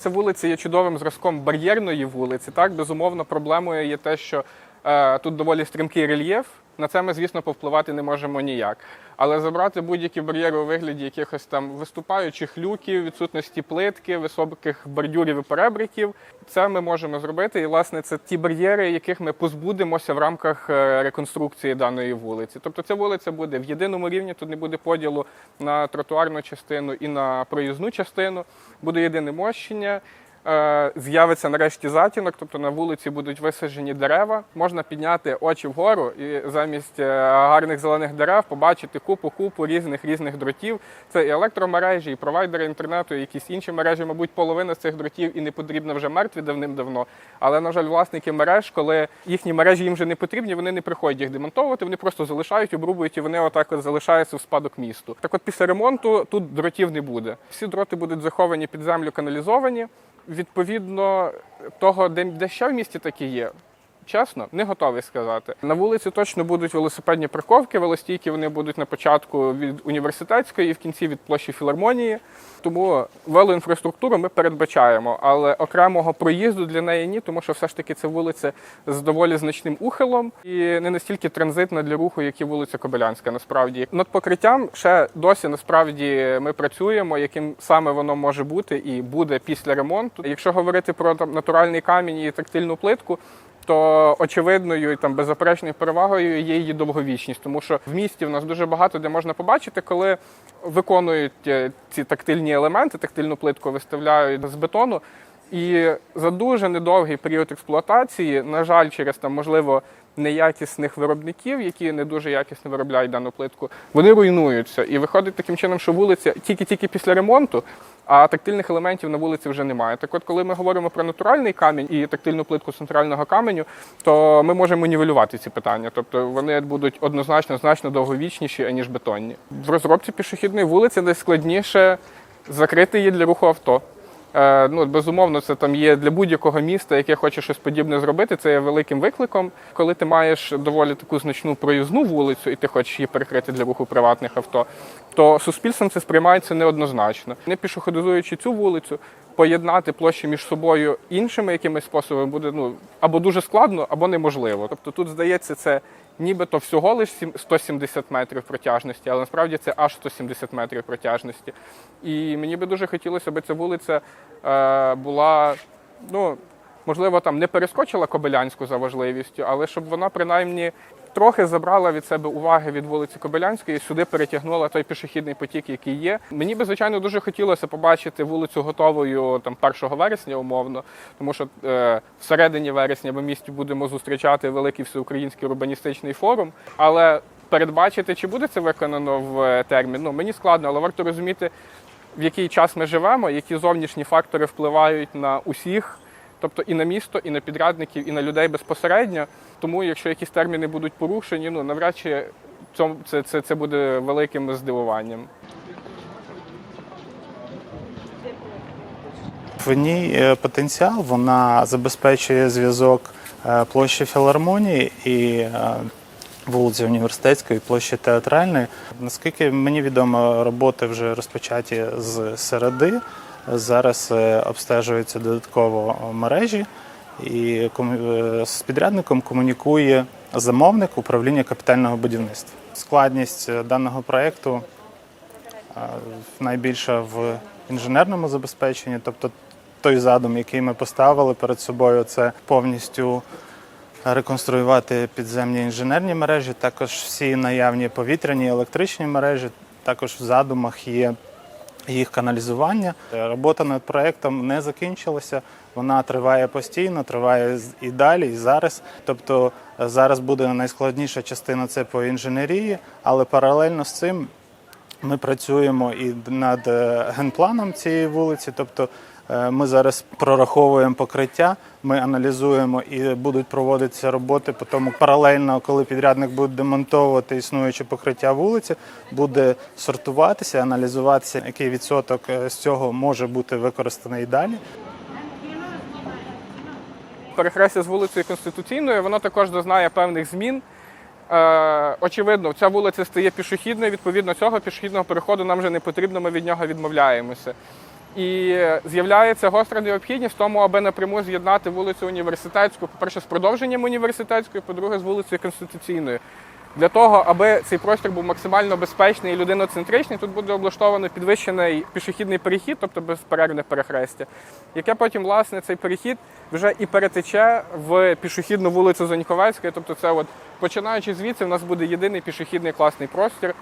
Ця вулиця є чудовим зразком бар'єрної вулиці. Так, безумовно, проблемою є те, що тут доволі стрімкий рельєф. На це ми, звісно, повпливати не можемо ніяк. Але забрати будь-які бар'єри у вигляді якихось там виступаючих люків, відсутності плитки, високих бордюрів і перебриків, це ми можемо зробити. І, власне, це ті бар'єри, яких ми позбудемося в рамках е, реконструкції даної вулиці. Тобто ця вулиця буде в єдиному рівні, тут не буде поділу на тротуарну частину і на проїзну частину, буде єдине мощення. Е, З'явиться нарешті затінок, тобто на вулиці будуть висаджені дерева. Можна підняти очі вгору і замість е, гарних зелених дерев побачити купу купу різних різних дротів. Це і електромережі, і провайдери інтернету, і якісь інші мережі. Мабуть, половина з цих дротів і не потрібна вже мертві давним-давно. Але на жаль, власники мереж, коли їхні мережі їм вже не потрібні, вони не приходять їх демонтовувати, вони просто залишають, обрубують і вони отак от залишаються в спадок місту. Так от після ремонту тут дротів не буде. Всі дроти будуть заховані під землю, каналізовані. Відповідно того, де, де ще в місті такі є. Чесно, не готовий сказати. На вулиці точно будуть велосипедні парковки. Велостійки вони будуть на початку від університетської і в кінці від площі філармонії. Тому велоінфраструктуру ми передбачаємо, але окремого проїзду для неї ні, тому що все ж таки це вулиця з доволі значним ухилом і не настільки транзитна для руху, як і вулиця Кобилянська. Насправді над покриттям ще досі насправді ми працюємо, яким саме воно може бути і буде після ремонту. Якщо говорити про там натуральний камінь і тактильну плитку. То очевидною і там беззаперечною перевагою є її довговічність, тому що в місті в нас дуже багато де можна побачити, коли виконують е, ці тактильні елементи, тактильну плитку виставляють з бетону. І за дуже недовгий період експлуатації, на жаль, через там можливо неякісних виробників, які не дуже якісно виробляють дану плитку, вони руйнуються. І виходить таким чином, що вулиця тільки-тільки після ремонту, а тактильних елементів на вулиці вже немає. Так от, коли ми говоримо про натуральний камінь і тактильну плитку центрального каменю, то ми можемо нівелювати ці питання. Тобто вони будуть однозначно значно довговічніші, аніж бетонні. В розробці пішохідної вулиці найскладніше закрити її для руху авто. Е, Ну, безумовно, це там є для будь-якого міста, яке хоче щось подібне зробити. Це є великим викликом. Коли ти маєш доволі таку значну проїзну вулицю, і ти хочеш її перекрити для руху приватних авто, то суспільством це сприймається неоднозначно. Не пішоходизуючи цю вулицю, поєднати площі між собою іншими якимись способами буде ну або дуже складно, або неможливо. Тобто тут здається, це нібито всього лише 170 метрів протяжності, але насправді це аж 170 метрів протяжності. І мені би дуже хотілося, аби ця вулиця е, була, ну, можливо, там не перескочила Кобилянську за важливістю, але щоб вона принаймні трохи забрала від себе уваги від вулиці Кобилянської і сюди перетягнула той пішохідний потік, який є. Мені би, звичайно, дуже хотілося побачити вулицю готовою там 1 вересня, умовно, тому що е, всередині вересня ми в місті будемо зустрічати великий всеукраїнський урбаністичний форум. Але передбачити, чи буде це виконано в е, термін, ну мені складно, але варто розуміти, в який час ми живемо, які зовнішні фактори впливають на усіх. Тобто і на місто, і на підрядників, і на людей безпосередньо. Тому, якщо якісь терміни будуть порушені, ну навряд чи це, це, це буде великим здивуванням. В ній е, потенціал, вона забезпечує зв'язок е, площі філармонії і е, вулиці Університетської, площі театральної. Наскільки мені відомо, роботи вже розпочаті з середи. Зараз е, обстежуються додатково мережі, і е, з підрядником комунікує замовник управління капітального будівництва. Складність е, даного проєкту а, найбільше в інженерному забезпеченні, тобто той задум, який ми поставили перед собою, це повністю реконструювати підземні інженерні мережі, також всі наявні повітряні електричні мережі. Також в задумах є їх каналізування. Робота над проектом не закінчилася. Вона триває постійно, триває і далі, і зараз. Тобто е, зараз буде найскладніша частина це по інженерії, але паралельно з цим ми працюємо і над е, генпланом цієї вулиці. Тобто е, ми зараз прораховуємо покриття, ми аналізуємо і будуть проводитися роботи. по тому паралельно, коли підрядник буде демонтовувати існуюче покриття вулиці, буде сортуватися, аналізуватися, який відсоток е, з цього може бути використаний далі. Перехрестя з вулицею Конституційною, воно також зазнає певних змін. Е, очевидно, ця вулиця стає пішохідною. Відповідно, цього пішохідного переходу нам вже не потрібно, ми від нього відмовляємося. І з'являється гостра необхідність в тому, аби напряму з'єднати вулицю університетську, по-перше, з продовженням університетської, по-друге, з вулицею Конституційною. Для того, аби цей простір був максимально безпечний і людиноцентричний, тут буде облаштовано підвищений пішохідний перехід, тобто безперервне перехрестя, яке потім, власне, цей перехід вже і перетече в пішохідну вулицю Заньковецької. Тобто, це от починаючи звідси, у нас буде єдиний пішохідний класний простір,